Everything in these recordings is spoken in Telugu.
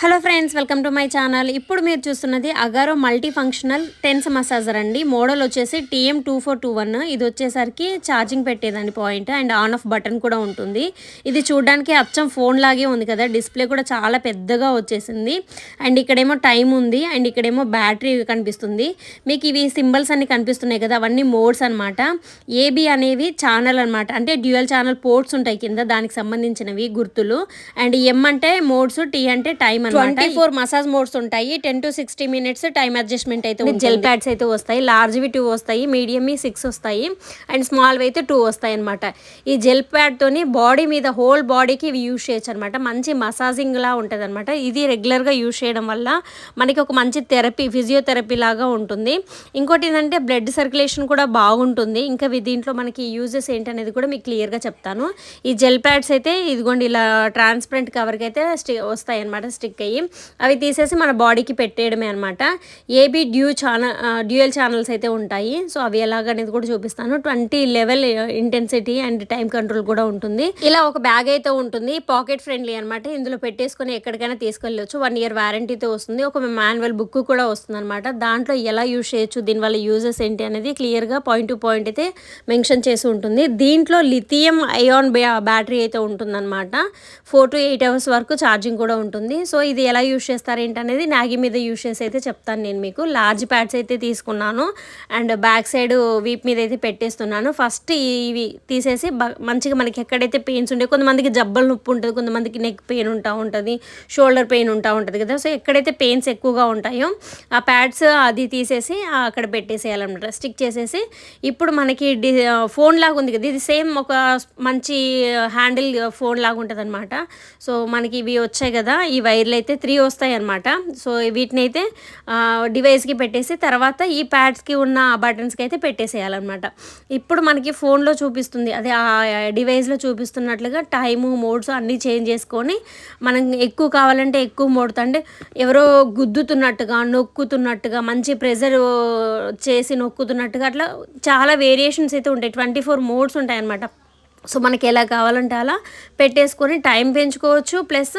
Hello friends welcome to my channel. ఇప్పుడు మీరు చూస్తున్నది Agaro multi functional TENS massager అండి. మోడల్ వచ్చేసి TM two four two one. ఇది వచ్చేసరికి charging పెట్టేదండి point and on off button కూడా ఉంటుంది. ఇది చూడడానికి అచ్చం ఫోన్ లాగే ఉంది కదా. డిస్ప్లే కూడా చాలా పెద్దగా వచ్చేసింది. అండ్ ఇక్కడేమో టైం ఉంది. అండ్ ఇక్కడేమో బ్యాటరీ కనిపిస్తుంది. మీకు ఇవి సింబల్స్ అన్ని కనిపిస్తున్నాయి కదా. అవన్నీ మోడ్స్ అనమాట ఏబి అనేవి ఛానల్ అనమాట అంటే డ్యూయల్ ఛానల్ పోర్ట్స్ ఉంటాయి కింద. దానికి సంబంధించినవి గుర్తులు. అండ్ ఎం అంటే మోడ్స్ టీ అంటే time twenty four massage modes ఉంటాయి. Ten to sixty minutes time adjustment అయితే జెల్ ప్యాడ్స్ అయితే వస్తాయి. లార్జ్వి టూ వస్తాయి. మీడియంవి సిక్స్ వస్తాయి. అండ్ స్మాల్వి అయితే టూ వస్తాయి అనమాట ఈ జెల్ ప్యాడ్తోని బాడీ మీద హోల్ బాడీకి ఇవి యూజ్ చేయొచ్చు అనమాట మంచి మసాజింగ్ లా ఉంటుంది అనమాట ఇది రెగ్యులర్గా యూజ్ చేయడం వల్ల మనకి ఒక మంచి థెరపీ ఫిజియోథెరపీ లాగా ఉంటుంది. ఇంకోటి ఏంటంటే బ్లడ్ సర్క్యులేషన్ కూడా బాగుంటుంది. ఇంకా దీంట్లో మనకి యూజెస్ ఏంటనేది కూడా మీకు క్లియర్గా చెప్తాను. ఈ జెల్ ప్యాడ్స్ అయితే ఇదిగోండి ఇలా ట్రాన్స్పరెంట్ కవర్కి అయితే స్టి వస్తాయి అనమాట స్టిక్ అయ్యి అవి తీసేసి మన బాడీకి పెట్టేయడమే అనమాట AB dual channel dual channels అయితే ఉంటాయి. సో అవి ఎలాగనేది కూడా చూపిస్తాను. Twenty level intensity and time control కూడా ఉంటుంది. ఇలా ఒక బ్యాగ్ అయితే ఉంటుంది. పాకెట్ ఫ్రెండ్లీ అనమాట ఇందులో పెట్టేసుకొని ఎక్కడికైనా తీసుకెళ్ళవచ్చు వన్ ఇయర్ వారంటీతో వస్తుంది. ఒక మాన్యువల్ బుక్ కూడా వస్తుంది అనమాట దాంట్లో ఎలా యూజ్ చేయొచ్చు దీనివల్ల యూజెస్ ఏంటి అనేది క్లియర్గా పాయింట్ టు పాయింట్ అయితే మెన్షన్ చేసి ఉంటుంది. దీంట్లో లిథియం అయాన్ బ్యాటరీ అయితే ఉంటుందన్నమాట. ఫోర్ టు ఎయిట్ అవర్స్ వరకు ఛార్జింగ్ కూడా ఉంటుంది. సో ఇది ఎలా యూజ్ చేస్తారు ఏంటనేది నాగి మీద యూజ్ చేసి అయితే చెప్తాను నేను మీకు. లార్జ్ ప్యాడ్స్ అయితే తీసుకున్నాను అండ్ బ్యాక్ సైడ్ వీప్ మీద అయితే పెట్టేస్తున్నాను. ఫస్ట్ ఇవి తీసేసి మంచిగా మనకి ఎక్కడైతే పెయిన్స్ ఉండే కొంతమందికి జబ్బల నొప్పి ఉంటుంది కొంతమందికి నెక్ పెయిన్ ఉంటా ఉంటుంది షోల్డర్ పెయిన్ ఉంటా ఉంటుంది కదా. సో ఎక్కడైతే పెయిన్స్ ఎక్కువగా ఉంటాయో ఆ ప్యాడ్స్ అది తీసేసి అక్కడ పెట్టేసేయాలన్నమాట. స్టిక్ చేసేసి ఇప్పుడు మనకి డి ఫోన్ లాగా ఉంది కదా. ఇది సేమ్ ఒక మంచి హ్యాండిల్ ఫోన్ లాగా ఉంటుంది అనమాట సో మనకి ఇవి వచ్చాయి కదా ఈ వైర్లు అయితే త్రీ వస్తాయి అనమాట సో వీటిని అయితే డివైస్కి పెట్టేసి తర్వాత ఈ ప్యాడ్స్కి ఉన్న బటన్స్కి అయితే పెట్టేసేయాలన్నమాట. ఇప్పుడు మనకి ఫోన్లో చూపిస్తుంది. అదే ఆ డివైస్లో చూపిస్తున్నట్లుగా టైము మోడ్స్ అన్నీ చేంజ్ చేసుకొని మనం ఎక్కువ కావాలంటే ఎక్కువ మోడ్తో అంటే ఎవరో గుద్దుతున్నట్టుగా నొక్కుతున్నట్టుగా మంచి ప్రెజర్ చేసి నొక్కుతున్నట్టుగా అట్లా చాలా వేరియేషన్స్ అయితే ఉంటాయి. ట్వంటీ ఫోర్ మోడ్స్ ఉంటాయన్నమాట. సో మనకి ఎలా కావాలంటే అలా పెట్టేసుకొని టైం పెంచుకోవచ్చు. ప్లస్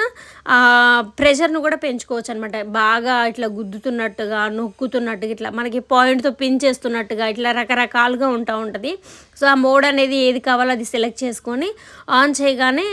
ప్రెషర్ను కూడా పెంచుకోవచ్చు అనమాట బాగా ఇట్లా గుద్దుతున్నట్టుగా నొక్కుతున్నట్టుగా ఇట్లా మనకి పాయింట్తో పిన్ చేస్తున్నట్టుగా ఇట్లా రకరకాలుగా ఉంటా ఉంటుంది. సో ఆ మోడ్ అనేది ఏది కావాలో అది సెలెక్ట్ చేసుకొని ఆన్ చేయగానే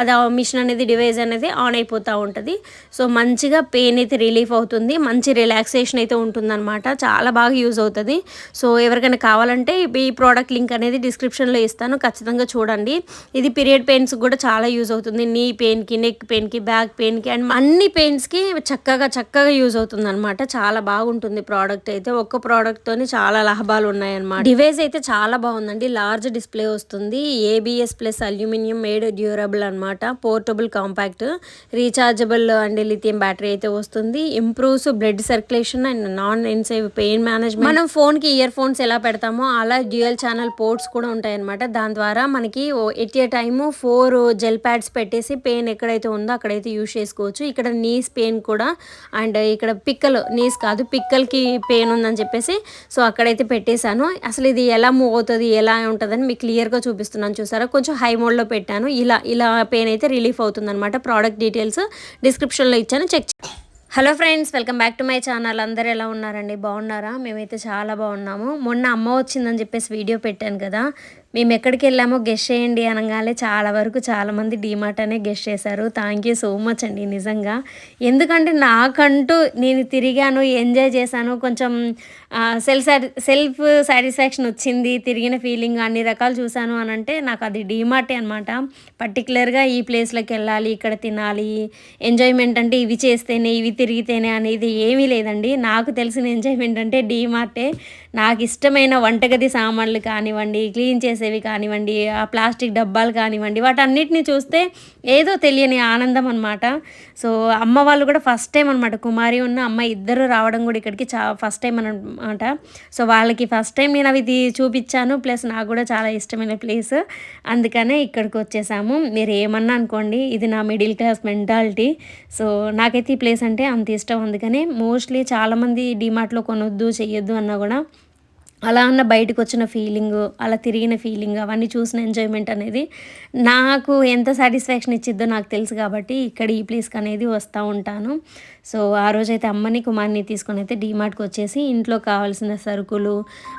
అది ఆ మిషన్ అనేది డివైస్ అనేది ఆన్ అయిపోతూ ఉంటుంది. సో మంచిగా పెయిన్ అయితే రిలీఫ్ అవుతుంది మంచి రిలాక్సేషన్ అయితే ఉంటుందన్నమాట. చాలా బాగా యూజ్ అవుతుంది. సో ఎవరికైనా కావాలంటే ఈ ప్రోడక్ట్ లింక్ అనేది డిస్క్రిప్షన్లో ఇస్తాను ఖచ్చితంగా చూడండి. ఇది పీరియడ్ పెయిన్స్ కూడా చాలా యూజ్ అవుతుంది. నీ పెయిన్కి నెక్ పెయిన్కి బ్యాక్ పెయిన్కి అండ్ అన్ని పెయిన్స్కి చక్కగా చక్కగా యూజ్ అవుతుంది అనమాట చాలా బాగుంటుంది ప్రోడక్ట్ అయితే. ఒక్క ప్రోడక్ట్తో చాలా లాభాలు ఉన్నాయన్నమాట. డివైస్ అయితే చాలా బాగుందండి. లార్జ్ డిస్ప్లే వస్తుంది. ABS plus aluminium made durable అనమాట portable compact rechargeable and lithium battery అయితే వస్తుంది. Improves blood circulation and non invasive pain management మనం ఫోన్కి ఇయర్ ఫోన్స్ ఎలా పెడతామో అలా డ్యూయల్ ఛానల్ పోర్ట్స్ కూడా ఉంటాయన్నమాట. దాని ద్వారా మనకి at a time four gel pads పెట్టేసి పెయిన్ ఎక్కడైతే ఉందో అక్కడైతే యూజ్ చేసుకోవచ్చు. ఇక్కడ నీస్ పెయిన్ కూడా అండ్ ఇక్కడ పిక్కలు నీస్ కాదు పిక్కలకి పెయిన్ ఉందని చెప్పేసి సో అక్కడైతే పెట్టేశాను. అసలు ఇది ఎలా మూవ్ అవుతుంది ఎలా ఉంటుందని మీకు క్లియర్గా చూపిస్తున్నాను చూసారా? కొంచెం హై మోడ్లో పెట్టాను. ఇలా ఇలా పెయిన్ అయితే రిలీఫ్ అవుతుంది అనమాట ప్రోడక్ట్ డీటెయిల్స్ డిస్క్రిప్షన్లో ఇచ్చాను. Check hello friends welcome back to my channel. అందరు ఎలా ఉన్నారండి? బాగున్నారా? మేమైతే చాలా బాగున్నాము. మొన్న అమ్మ వచ్చిందని చెప్పేసి వీడియో పెట్టాను కదా. మేము ఎక్కడికి వెళ్ళామో గెస్ట్ చేయండి అనగానే చాలా వరకు చాలామంది డీమార్ట్ అనే గెస్ట్ చేశారు. థ్యాంక్ యూ సో మచ్ అండి నిజంగా. ఎందుకంటే నాకంటూ నేను తిరిగాను ఎంజాయ్ చేశాను. కొంచెం సెల్ఫ్ సెల్ఫ్ సాటిస్ఫాక్షన్ వచ్చింది తిరిగిన ఫీలింగ్ అన్ని రకాలు చూశాను అని అంటే నాకు అది డీమార్టే అనమాట పర్టికులర్గా ఈ ప్లేస్లోకి వెళ్ళాలి ఇక్కడ తినాలి ఎంజాయ్మెంట్ అంటే ఇవి చేస్తేనే ఇవి తిరిగితేనే అనేది ఏమీ లేదండి. నాకు తెలిసిన ఎంజాయ్మెంట్ అంటే డీమార్టే నాకు ఇష్టమైన వంటగది సామాన్లు కానివ్వండి క్లీన్ చేసేవి కానివ్వండి ఆ ప్లాస్టిక్ డబ్బాలు కానివ్వండి వాటన్నిటిని చూస్తే ఏదో తెలియని ఆనందం అనమాట సో అమ్మ వాళ్ళు కూడా ఫస్ట్ టైం అనమాట కుమారి ఉన్న అమ్మ ఇద్దరు రావడం కూడా ఇక్కడికి చా ఫస్ట్ టైం అనమాట సో వాళ్ళకి ఫస్ట్ టైం నేను అవి చూపించాను. ప్లస్ నాకు కూడా చాలా ఇష్టమైన ప్లేస్. అందుకనే ఇక్కడికి వచ్చేసాము. మీరు ఏమన్నా అనుకోండి ఇది నా మిడిల్ క్లాస్ మెంటాలిటీ. సో నాకైతే ఈ ప్లేస్ అంటే అంత ఇష్టం. అందుకనే మోస్ట్లీ చాలామంది డిమార్ట్లో కొనొద్దు చెయ్యొద్దు అన్నా కూడా అలా అన్న బయటకు వచ్చిన ఫీలింగ్ అలా తిరిగిన ఫీలింగ్ అవన్నీ చూసిన ఎంజాయ్మెంట్ అనేది నాకు ఎంత సాటిస్ఫాక్షన్ ఇచ్చిద్దో నాకు తెలుసు కాబట్టి ఇక్కడ ఈ ప్లేస్కి అనేది వస్తూ ఉంటాను. సో ఆ రోజైతే అమ్మని కుమార్ని తీసుకొని అయితే డీమార్ట్కి వచ్చేసి ఇంట్లో కావాల్సిన సరుకులు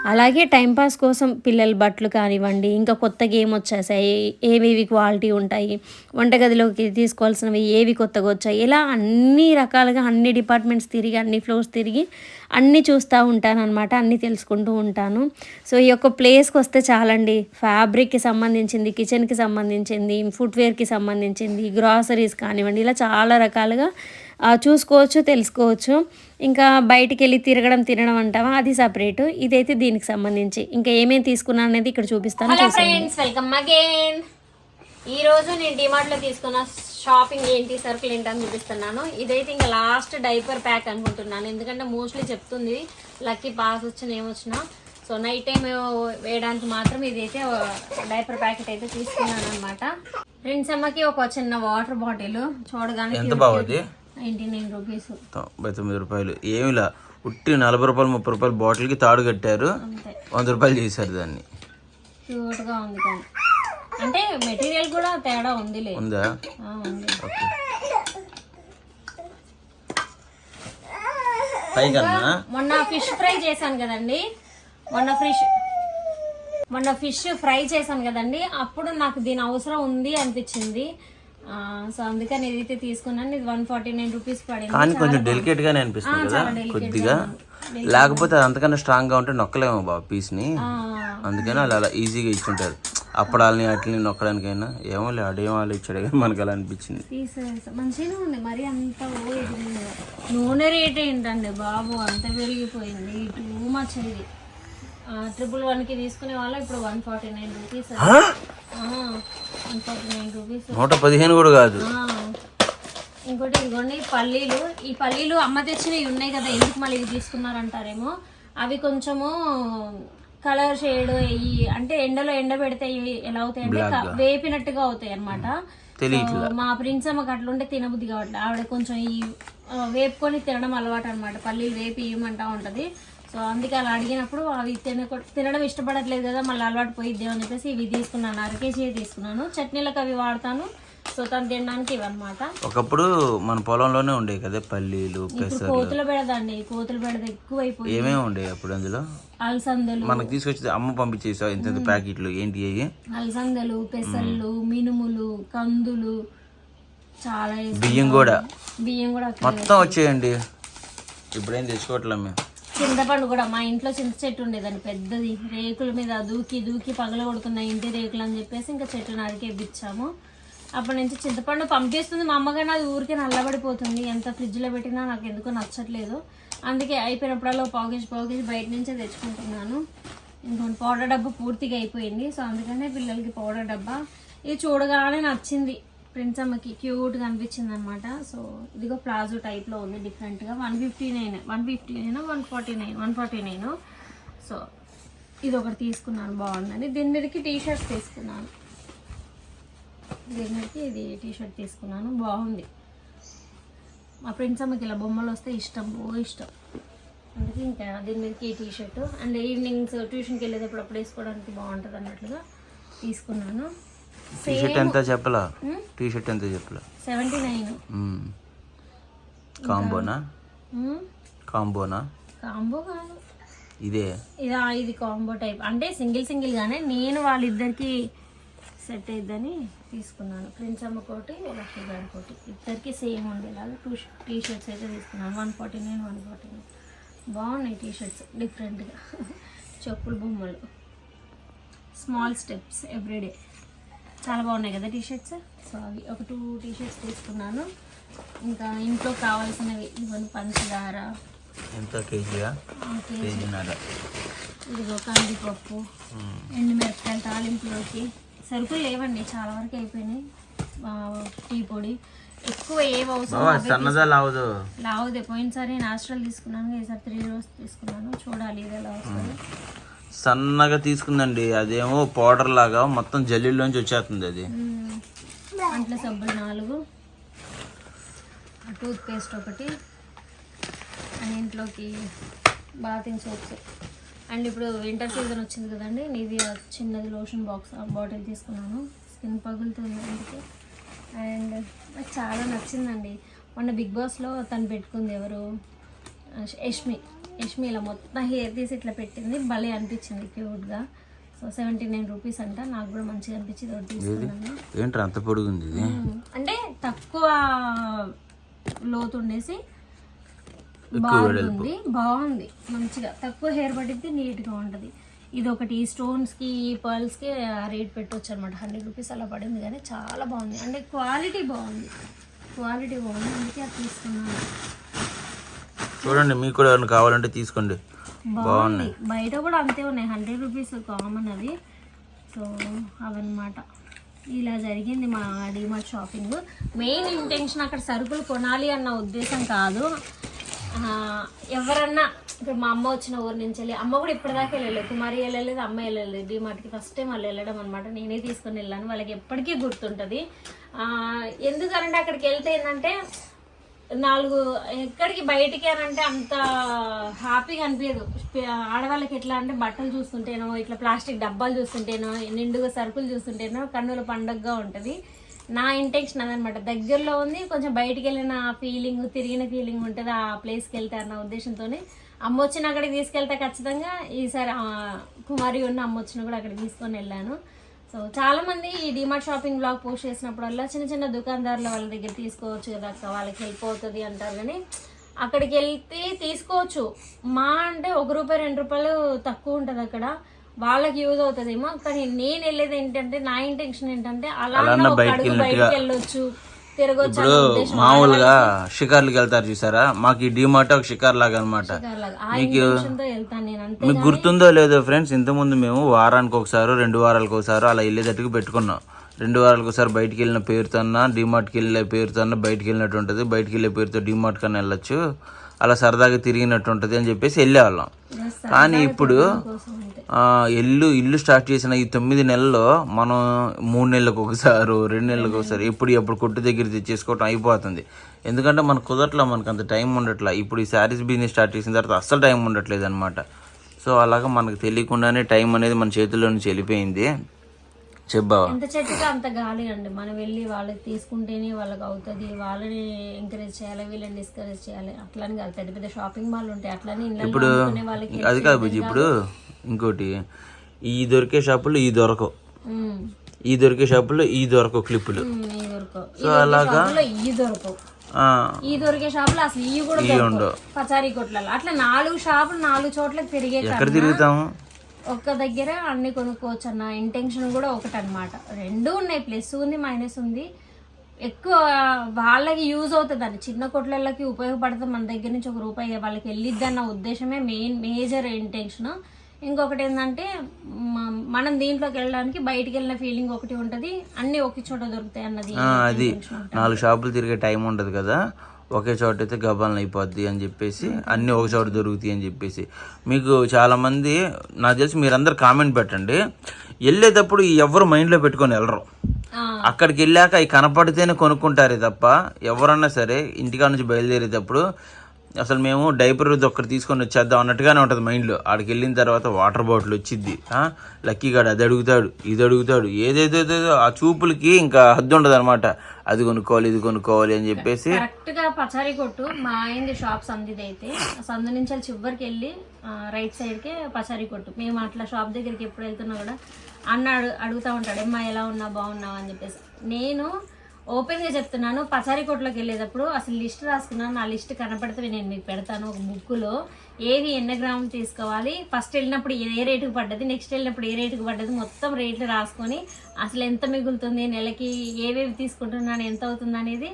అలాగే టైంపాస్ కోసం పిల్లల బట్టలు కానివ్వండి ఇంకా కొత్త గేమ్ వచ్చేసాయి ఏవేవి క్వాలిటీ ఉంటాయి వంటగదిలోకి తీసుకోవాల్సినవి ఏవి కొత్తగా వచ్చాయి ఇలా అన్ని రకాలుగా అన్ని డిపార్ట్మెంట్స్ తిరిగి అన్ని ఫ్లోర్స్ తిరిగి అన్నీ చూస్తూ ఉంటాను అనమాట అన్నీ తెలుసుకుంటూ ఉంటాను. సో ఈ యొక్క ప్లేస్కి వస్తే చాలండి ఫ్యాబ్రిక్కి సంబంధించింది కిచెన్కి సంబంధించింది ఫుట్వేర్కి సంబంధించింది గ్రాసరీస్ కానివ్వండి ఇలా చాలా రకాలుగా చూసుకోవచ్చు తెలుసుకోవచ్చు. ఇంకా బయటికి వెళ్ళి తిరగడం తినడం అంటావా? అది సపరేట్. ఇదైతే దీనికి సంబంధించి. ఇంకా ఏమేమి తీసుకున్నాను అనేది ఇక్కడ చూపిస్తాను. ఫ్రెండ్స్ వెల్కమ్ అగైన్ ఈ రోజు నేను డిమార్ట్లో తీసుకున్న షాపింగ్ ఏంటి సరుకులు ఏంటి అని చూపిస్తున్నాను. ఇదైతే ఇంకా లాస్ట్ డైపర్ ప్యాక్ అనుకుంటున్నాను. ఎందుకంటే మోస్ట్లీ చెప్తుంది లక్కీ పాస్ వచ్చిన ఏమొచ్చినా. సో నైట్ టైం వేయడానికి మాత్రం ఇదైతే డైపర్ ప్యాకెట్ అయితే తీసుకున్నాను అనమాట ఫ్రెండ్స్ అమ్మకి ఒక చిన్న వాటర్ బాటిల్ చూడగానే తొంభై తొమ్మిది రూపాయలు. ఏమిలా? ఉట్టి నలభై రూపాయలు ముప్పై రూపాయలు బాటిల్కి తాడు కట్టారు. వంద రూపాయలు చేశారు దాన్ని. ఉంది కానీ అంటే మెటీరియల్ కూడా తేడా ఉందా? ఉంది. ఓకే. పైకన్నా మొన్న ఫిష్ ఫ్రై చేశాను కదండి. మొన్న ఫిష్ మొన్న ఫిష్ ఫ్రై చేశాను కదండి. అప్పుడు నాకు దీని అవసరం ఉంది అనిపించింది. సో అందుకని ఇదైతే తీసుకున్నాను. ఇది వన్ ఫార్టీ నైన్ రూపీస్ పడింది. కానీ కొంచెం డెలికేట్ గానే అనిపిస్తుంది కదా కొద్దిగా. లేకపోతే అది అంతకన్నా స్ట్రాంగ్గా ఉంటే నొక్కలేము బాబు పీస్ని అందుకని అలా అలా ఈజీగా ఇచ్చుంటారు. అప్పడాలని వాటిని నొక్కడానికైనా ఏమో లే అడేం వాళ్ళు ఇచ్చాడు కానీ మనకు అలా అనిపించింది. మంచిగా ఉంది. మరి అంత. నూనె రేట్ ఏంటండి బాబు? అంత పెరిగిపోయింది. టూ మచ్ ఇది. ట్రిపుల్ వన్కి తీసుకునే వాళ్ళు. ఇప్పుడు వన్ ఫార్టీ నైన్ రూపీస్. నూట పదిహేను కూడా కాదు. ఇంకోటి ఇదిగోండి పల్లీలు. ఈ పల్లీలు అమ్మ తెచ్చినవి ఉన్నాయి కదా ఎందుకు మళ్ళీ ఇవి తీసుకున్నారంటారేమో? అవి కొంచెము కలర్ షేడ్ ఈ అంటే ఎండలో ఎండ పెడితే ఎలా అవుతాయి అంటే వేపినట్టుగా అవుతాయి అనమాట మా ప్రిన్స్ అమ్మకి అట్లుంటే తినబుద్ధి కావట్లేదు ఆవిడ కొంచెం ఈ వేపుకొని తినడం అలవాటు అనమాట పల్లీలు వేపి ఇవ్వమంటా ఉంటది. సో అందుకే అలా అడిగినప్పుడు అవి తిన తినడం ఇష్టపడట్లేదు కదా మళ్ళీ అలవాటు పోయిద్ది అని చెప్పేసి ఇవి తీసుకున్నాను. అర కేజీ తీసుకున్నాను. చట్నీలకు అవి వాడతాను. సో తను తినడానికి ఇవన్నమాట ఒకప్పుడు మన పొలంలోనే ఉండేవి కదా పల్లీలు పెసర్లు. కోతుల బెడదండి. కోతుల బెడద ఎక్కువ అయిపోయి ఏమేమి ఉండేవి అప్పుడు అందులో? అలసందలు. మనకు తీసుకొచ్చి అమ్మ పంపించేసా ఇంత ప్యాకెట్లు ఏంటి అవి అలసందలు పెసళ్ళు మినుములు కందులు చాలా బియ్యం కూడా. బియ్యం కూడా మొత్తం వచ్చేయండి. ఇప్పుడేం తెచ్చుకోవట్లేం మేము. చింతపండు కూడా మా ఇంట్లో చింత చెట్టు ఉండేదండి పెద్దది. రేకుల మీద దూకి దూకి పగల కొడుతున్నాయి ఇంటి రేకులు అని చెప్పేసి ఇంకా చెట్టు నరికేపించాము అప్పటి నుంచి చింతపండు పంపిస్తుంది మా అమ్మగారు అది ఊరికే నల్లబడిపోతుంది. ఎంత ఫ్రిడ్జ్లో పెట్టినా నాకు ఎందుకో నచ్చట్లేదు. అందుకే అయిపోయినప్పుడల్లా పాకేజ్ పాకేజ్ బయట నుంచే తెచ్చుకుంటున్నాను. ఇంకొన్ని పౌడర్ డబ్బా పూర్తిగా అయిపోయింది. సో అందుకనే పిల్లలకి పౌడర్ డబ్బా. ఇది చూడగానే నచ్చింది. ప్రింట్స్ అమ్మకి క్యూట్గా అనిపించింది అనమాట సో ఇదిగో ప్లాజో టైప్లో ఉంది డిఫరెంట్గా one fifty nine one fifty nine one forty nine one forty nine so ఇది ఒకటి తీసుకున్నాను బాగుందని దీని మీదకి టీ షర్ట్స్ తీసుకున్నాను. దీని మీదకి ఇది టీ షర్ట్ తీసుకున్నాను బాగుంది. మా ఫ్రెండ్స్ అమ్మకి ఇలా బొమ్మలు వస్తే ఇష్టం బో ఇష్టం. అందుకే ఇంకా దీని మీదకి ఈ టీ షర్ట్ అండ్ ఈవినింగ్స్ ట్యూషన్కి వెళ్ళేటప్పుడు అప్పుడు వేసుకోవడానికి బాగుంటుంది అన్నట్లుగా తీసుకున్నాను. టీ షర్ట్ ఎంత చెప్పలా? టీ షర్ట్ ఎంత చెప్పలా? Seventy nine. కాంబోనా కాంబోనా కాంబో కాదు. ఇదే? ఇదా ఇది కాంబో టైప్ అంటే సింగిల్ సింగిల్ గానే నేను వాళ్ళిద్దరికి సెట్ అయిద్దని తీసుకున్నాను. ప్రిన్స్ అమ్మ కోటి లక్కీ గారి కోటి. ఇద్దరికి సేమ్ ఉండేలాగా టూ టీ షర్ట్స్ అయితే తీసుకున్నాను. One forty nine one forty nine బాగున్నాయి టీ షర్ట్స్ డిఫరెంట్గా చెప్పులు బొమ్మలు. స్మాల్ స్టెప్స్ ఎవ్రీడే చాలా బాగున్నాయి కదా టీ షర్ట్స్ సో అవి ఒక టూ టీ షర్ట్స్ తీసుకున్నాను. ఇంకా ఇంట్లో కావాల్సినవి ఇవన్నీ పంచదార. ఎంత కేజీయా? ఆ, కేజీ. కేజీన్నర. ఇదిగో కందిపప్పు. ఎండుమిరపకాయలు తాలింపులోకి. సరుకులు లేవండి చాలా వరకు అయిపోయినాయి. టీ పొడి. ఎక్కువ ఏం అవసరం లావదు? లావుదే. పోయినసారి నాచురల్ తీసుకున్నాను ఈసారి త్రీ రోజ్ తీసుకున్నాను. చూడాలి ఇది ఎలా వస్తుంది. సన్నగా తీసుకుందండి. అదేమో పౌడర్ లాగా మొత్తం జల్లీలోంచి వచ్చేస్తుంది అది. అంట్లో అంట్ల సబ్బులు నాలుగు టూత్ పేస్ట్ ఒకటి అండ్ ఇంట్లోకి బాతింగ్ సోప్స్. అండ్ ఇప్పుడు వింటర్ సీజన్ వచ్చింది కదండి ఇది చిన్నది లోషన్ బాక్స్ బాటిల్ తీసుకున్నాను. స్కిన్ పగులుతుంది అందుకే. అండ్ నాకు చాలా నచ్చిందండి. మొన్న బిగ్ బాస్లో తను పెట్టుకుంది ఎవరు? యష్మి. యష్మి ఇలా మొత్తం హెయిర్ తీసి ఇట్లా పెట్టింది. భలే అనిపించింది క్యూట్గా. సో సెవెంటీ నైన్ రూపీస్ అంట. నాకు కూడా మంచిగా అనిపించింది. ఒకటి తీసుకున్నాను. ఏంట్రా అంత పొడుగుంది. అంటే తక్కువ లోతు ఉండేసి బాగుంది. బాగుంది. మంచిగా. తక్కువ హెయిర్ పట్టింది నీట్గా ఉంటుంది. ఇది ఒకటి స్టోన్స్కి పర్ల్స్కి రేట్ పెట్టవచ్చు అనమాట హండ్రెడ్ రూపీస్ అలా పడింది కానీ చాలా బాగుంది. అంటే క్వాలిటీ బాగుంది. క్వాలిటీ బాగుంది. అందుకే అది తీసుకున్నాను. చూడండి మీకు కూడా ఏమైనా కావాలంటే తీసుకోండి. బాగుంది. బయట కూడా అంతే ఉన్నాయి. హండ్రెడ్ రూపీస్ కామన్ అది. సో అవన్నమాట. ఇలా జరిగింది మా డిమార్ట్ షాపింగ్. మెయిన్ ఇంటెన్షన్ అక్కడ సరుకులు కొనాలి అన్న ఉద్దేశం కాదు. ఎవరన్నా ఇప్పుడు మా అమ్మ వచ్చిన ఊరి నుంచి వెళ్ళి అమ్మ కూడా ఇప్పటిదాకా వెళ్ళలేదు. కుమారి వెళ్ళలేదు అమ్మ వెళ్ళలేదు. డిమార్ట్కి ఫస్ట్ టైం వాళ్ళు వెళ్ళడం అనమాట నేనే తీసుకొని వెళ్ళాను. వాళ్ళకి ఎప్పటికీ గుర్తుంటుంది. ఎందుకనంటే అక్కడికి వెళ్తే ఏంటంటే నాలుగు ఎక్కడికి బయటికి అంటే అంత హ్యాపీగా అనిపించదు. ఆడవాళ్ళకి ఎట్లా అంటే బట్టలు చూస్తుంటేనో ఇట్లా ప్లాస్టిక్ డబ్బాలు చూస్తుంటేనో నిండుగా సరుకులు చూస్తుంటేనో కన్నుల పండగగా ఉంటుంది. నా ఇంటెన్షన్ అదనమాట దగ్గరలో ఉంది కొంచెం బయటికి వెళ్ళిన ఫీలింగ్ తిరిగిన ఫీలింగ్ ఉంటుంది ఆ ప్లేస్కి వెళ్తే అన్న ఉద్దేశంతోనే. అమ్మ వచ్చిన అక్కడికి తీసుకెళ్తే ఖచ్చితంగా ఈసారి కుమారి ఉన్న అమ్మ వచ్చిన కూడా అక్కడికి తీసుకొని వెళ్ళాను. సో చాలా మంది ఈ డిమార్ట్ షాపింగ్ బ్లాగ్ పోస్ట్ చేసినప్పుడల్లా చిన్న చిన్న దుకాణదారుల వాళ్ళ దగ్గర తీసుకోవచ్చు కదా వాళ్ళకి హెల్ప్ అవుతుంది అంటారు కానీ అక్కడికి వెళ్తే తీసుకోవచ్చు. మా అంటే ఒక రూపాయి రెండు రూపాయలు తక్కువ ఉంటుంది అక్కడ. వాళ్ళకి యూజ్ అవుతుందేమో. కానీ నేను వెళ్ళేది ఏంటంటే నా ఇంటెన్షన్ ఏంటంటే అలా బయటకు వెళ్ళొచ్చు. అన్న ఉద్దేశం మామూలుగా షికార్లకు వెళ్తారు చూసారా? మాకు ఈ డిమార్ట్ ఒక షికార్ లాగా అనమాట అంతే మీకు గుర్తుందో లేదో ఫ్రెండ్స్ ఇంతకుముందు మేము వారానికి ఒకసారి రెండు వారాలకు ఒకసారి అలా వెళ్ళేటట్టుగా పెట్టుకున్నాం. రెండు వారాలకు ఒకసారి బయటికి వెళ్ళిన పేరుతోన్నా డిమార్ట్కి వెళ్ళే పేరుతోన్నా బయటికి వెళ్ళినట్టు ఉంటుంది బయటికి వెళ్ళే పేరుతో డిమార్ట్ కన్నా వెళ్ళొచ్చు. అలా సరదాగా తిరిగినట్టు ఉంటుంది అని చెప్పేసి వెళ్ళేవాళ్ళం. కానీ ఇప్పుడు ఇల్లు ఇల్లు స్టార్ట్ చేసిన ఈ తొమ్మిది నెలల్లో మనం మూడు నెలలకు ఒకసారి రెండు నెలలకు ఒకసారి ఎప్పుడు ఎప్పుడు కొట్టు దగ్గర తెచ్చేసుకోవటం అయిపోతుంది. ఎందుకంటే మనకు కుదరట్లా మనకు అంత టైం ఉండట్లా. ఇప్పుడు ఈ శారీస్ బిజినెస్ స్టార్ట్ చేసిన తర్వాత అస్సలు టైం ఉండట్లేదు అనమాట సో అలాగా మనకు తెలియకుండానే టైం అనేది మన చేతుల్లో నుంచి వెళ్ళిపోయింది. చెప్పావా? ఎంత చెట్టుగా అంత గాలి అండి. మనం వెళ్ళి వాళ్ళకి తీసుకుంటేనే వాళ్ళకి అవుతుంది. వాళ్ళని ఎంకరేజ్ చేయాలి వీళ్ళని డిస్కరేజ్ చేయాలి. అట్లని కాదు. పెద్ద పెద్ద షాపింగ్ మాల్ ఉంటాయి. అట్లని వాళ్ళకి అది కాదు బుజ్జి. ఇప్పుడు ఇంకోటి ఈ దొరికే షాపుల్లో ఈ దొరకవు. ఈ దొరికే షాపుల్లో ఈ దొరకవు క్లిప్పులు. ఈ దొరకవు. ఈ దొరికే షాపులో ఈ దొరకవు. ఈ దొరికే షాపులో అసలు ఈ కూడా పచారీ కొట్లలో అట్లా నాలుగు షాపులు నాలుగు చోట్లకి తిరిగే ఎక్కడ తిరుగుతాము? ఒక్క దగ్గర అన్ని కొనుక్కోవచ్చు అన్న ఇంటెన్షన్ కూడా ఒకటి అనమాట రెండు ఉన్నాయి ప్లస్ ఉంది మైనస్ ఉంది. ఎక్కువ వాళ్ళకి యూజ్ అవుతుంది అని చిన్న కొట్లకి ఉపయోగపడుతుంది మన దగ్గర నుంచి ఒక రూపాయి వాళ్ళకి వెళ్ళిద్ది అన్న ఉద్దేశమే మెయిన్ మేజర్ ఇంటెన్షన్ ఇంకొకటి ఏంటంటే మనం దీంట్లోకి వెళ్ళడానికి బయటికి వెళ్ళిన ఫీలింగ్ ఒకటి ఉంటుంది. అన్ని ఒకే చోట దొరుకుతాయి అన్నది అది. నాలుగు షాపులు తిరిగే టైం ఉండదు కదా. ఒకే చోట అయితే గబాలను అయిపోద్ది అని చెప్పేసి అన్నీ ఒక చోట దొరుకుతాయి అని చెప్పేసి. మీకు చాలామంది నాకు తెలిసి మీరందరు కామెంట్ పెట్టండి. వెళ్ళేటప్పుడు ఎవరు మైండ్లో పెట్టుకొని వెళ్ళరు. అక్కడికి వెళ్ళాక అవి కనపడితేనే కొనుక్కుంటారే తప్ప ఎవరన్నా సరే ఇంటికా నుంచి బయలుదేరేటప్పుడు అసలు మేము డైపర్ ఒక్కటి తీసుకొని వచ్చేద్దాం అన్నట్టుగానే ఉంటుంది మైండ్లో. ఆడికి వెళ్ళిన తర్వాత వాటర్ బాటిల్ వచ్చింది లక్కీ గాడు అది అడుగుతాడు ఇది అడుగుతాడు ఏదేదో ఆ చూపులకి ఇంకా హద్దు ఉండదు అనమాట అది కొనుక్కోవాలి ఇది కొనుక్కోవాలి అని చెప్పేసి. కరెక్ట్గా పచారీ కొట్టు మా ఆయనది షాప్ సందిది అయితే సందు నుంచి వెళ్ళి చివరికి వెళ్ళి రైట్ సైడ్కే పచారీ కొట్టు. మేము అట్లా షాప్ దగ్గరికి ఎప్పుడు వెళ్తున్నా కూడా అన్న అడుగుతూ అడుగుతా ఉంటాడు అమ్మా ఎలా ఉన్నా బాగున్నావు? అని చెప్పేసి. నేను ఓపెన్గా చెప్తున్నాను. పచారీకోట్లోకి వెళ్ళేటప్పుడు అసలు లిస్ట్ రాసుకున్నాను నా లిస్ట్ కనపడితే నేను మీకు పెడతాను ఒక బుక్కులో ఏవి ఎన్ని గ్రాములు తీసుకోవాలి? ఫస్ట్ వెళ్ళినప్పుడు ఏ రేటుకు పడ్డది? నెక్స్ట్ వెళ్ళినప్పుడు ఏ రేటుకి పడ్డది? మొత్తం రేట్లు రాసుకొని అసలు ఎంత మిగులుతుంది? నెలకి ఏవేవి తీసుకుంటున్నాను? ఎంత అవుతుంది అనేది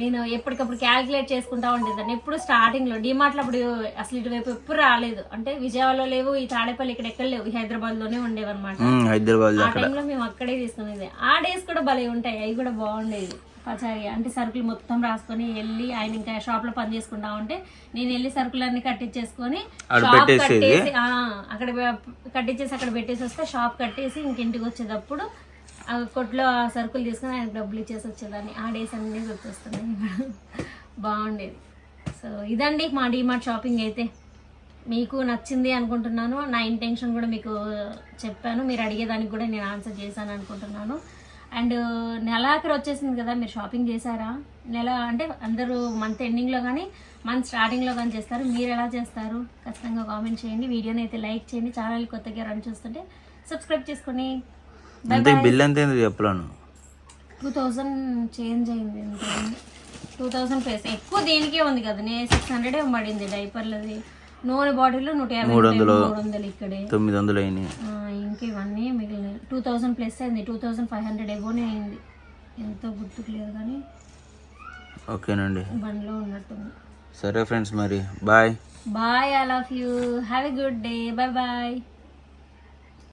నేను ఎప్పటికప్పుడు క్యాలిక్యులేట్ చేసుకుంటా ఉండేదాన్ని. ఎప్పుడు స్టార్టింగ్లో డిమార్ట్లో అప్పుడు అసలు ఇటువైపు ఎప్పుడు రాలేదు. అంటే విజయవాడలో లేవు ఈ తాడేపల్లి ఇక్కడ ఎక్కడ లేవు హైదరాబాద్లోనే ఉండేవన్నమాట. హైదరాబాద్ ఆ టైంలో మేము అక్కడే తీసుకునేది. ఆ డేస్ కూడా భలే ఉంటాయి అవి కూడా బాగుండేది పచారీ అంటే సరుకులు మొత్తం రాసుకొని వెళ్ళి ఆయన ఇంకా షాప్లో పని చేసుకుంటా ఉంటే నేను వెళ్ళి సరుకులన్నీ కట్టించేసుకొని షాప్ కట్టేసి అక్కడ కట్టించేసి అక్కడ పెట్టేసి వస్తే షాప్ కట్టేసి ఇంక ఇంటికి వచ్చేటప్పుడు ఆ కొట్లో ఆ సరుకులు తీసుకుని ఆయనకు డబ్బులు ఇచ్చేసి వచ్చేదాన్ని. ఆ డేస్ అన్నీ గుర్తొస్తున్నాయి బాగుండేది. సో ఇదండి మా డిమార్ట్ షాపింగ్ అయితే. మీకు నచ్చింది అనుకుంటున్నాను. నా ఇంటెన్షన్ కూడా మీకు చెప్పాను. మీరు అడిగేదానికి కూడా నేను ఆన్సర్ చేశాను అనుకుంటున్నాను. అండ్ నెలాఖరు వచ్చేసింది కదా మీరు షాపింగ్ చేశారా? నెల అంటే అందరూ మంత్ ఎండింగ్లో కానీ మంత్ స్టార్టింగ్లో కానీ చేస్తారు. మీరు ఎలా చేస్తారు? ఖచ్చితంగా కామెంట్ చేయండి. వీడియోని అయితే లైక్ చేయండి. ఛానల్ కొత్తగా రన్ చూస్తుంటే సబ్స్క్రైబ్ చేసుకొని అంతే బిల్ ఎంత అయింది చెప్పలేను టూ థౌజండ్ చేంజ్ అయింది టూ థౌజండ్ ప్లస్ ఎక్కువ దేనికే ఉంది కదా? నేను సిక్స్ హండ్రెడ్ ఏం పడింది డైపర్లది నూనె బాటిల్ నూట యాభై మూడు వందలు. ఇక్కడే. తొమ్మిది వందలు అయినాయి. ఇంకా ఇవన్నీ మిగిలినాయి. టూ థౌజండ్ ప్లస్ అయింది. టూ థౌజండ్ ఫైవ్ హండ్రెడ్ ఎబోనే అయింది. ఎంతో గుర్తుకు లేదు కానీ ఓకేనండి. బండిలో ఉన్నట్టుంది. సరే ఫ్రెండ్స్ మరి. Bye. Bye I love you have a good day bye bye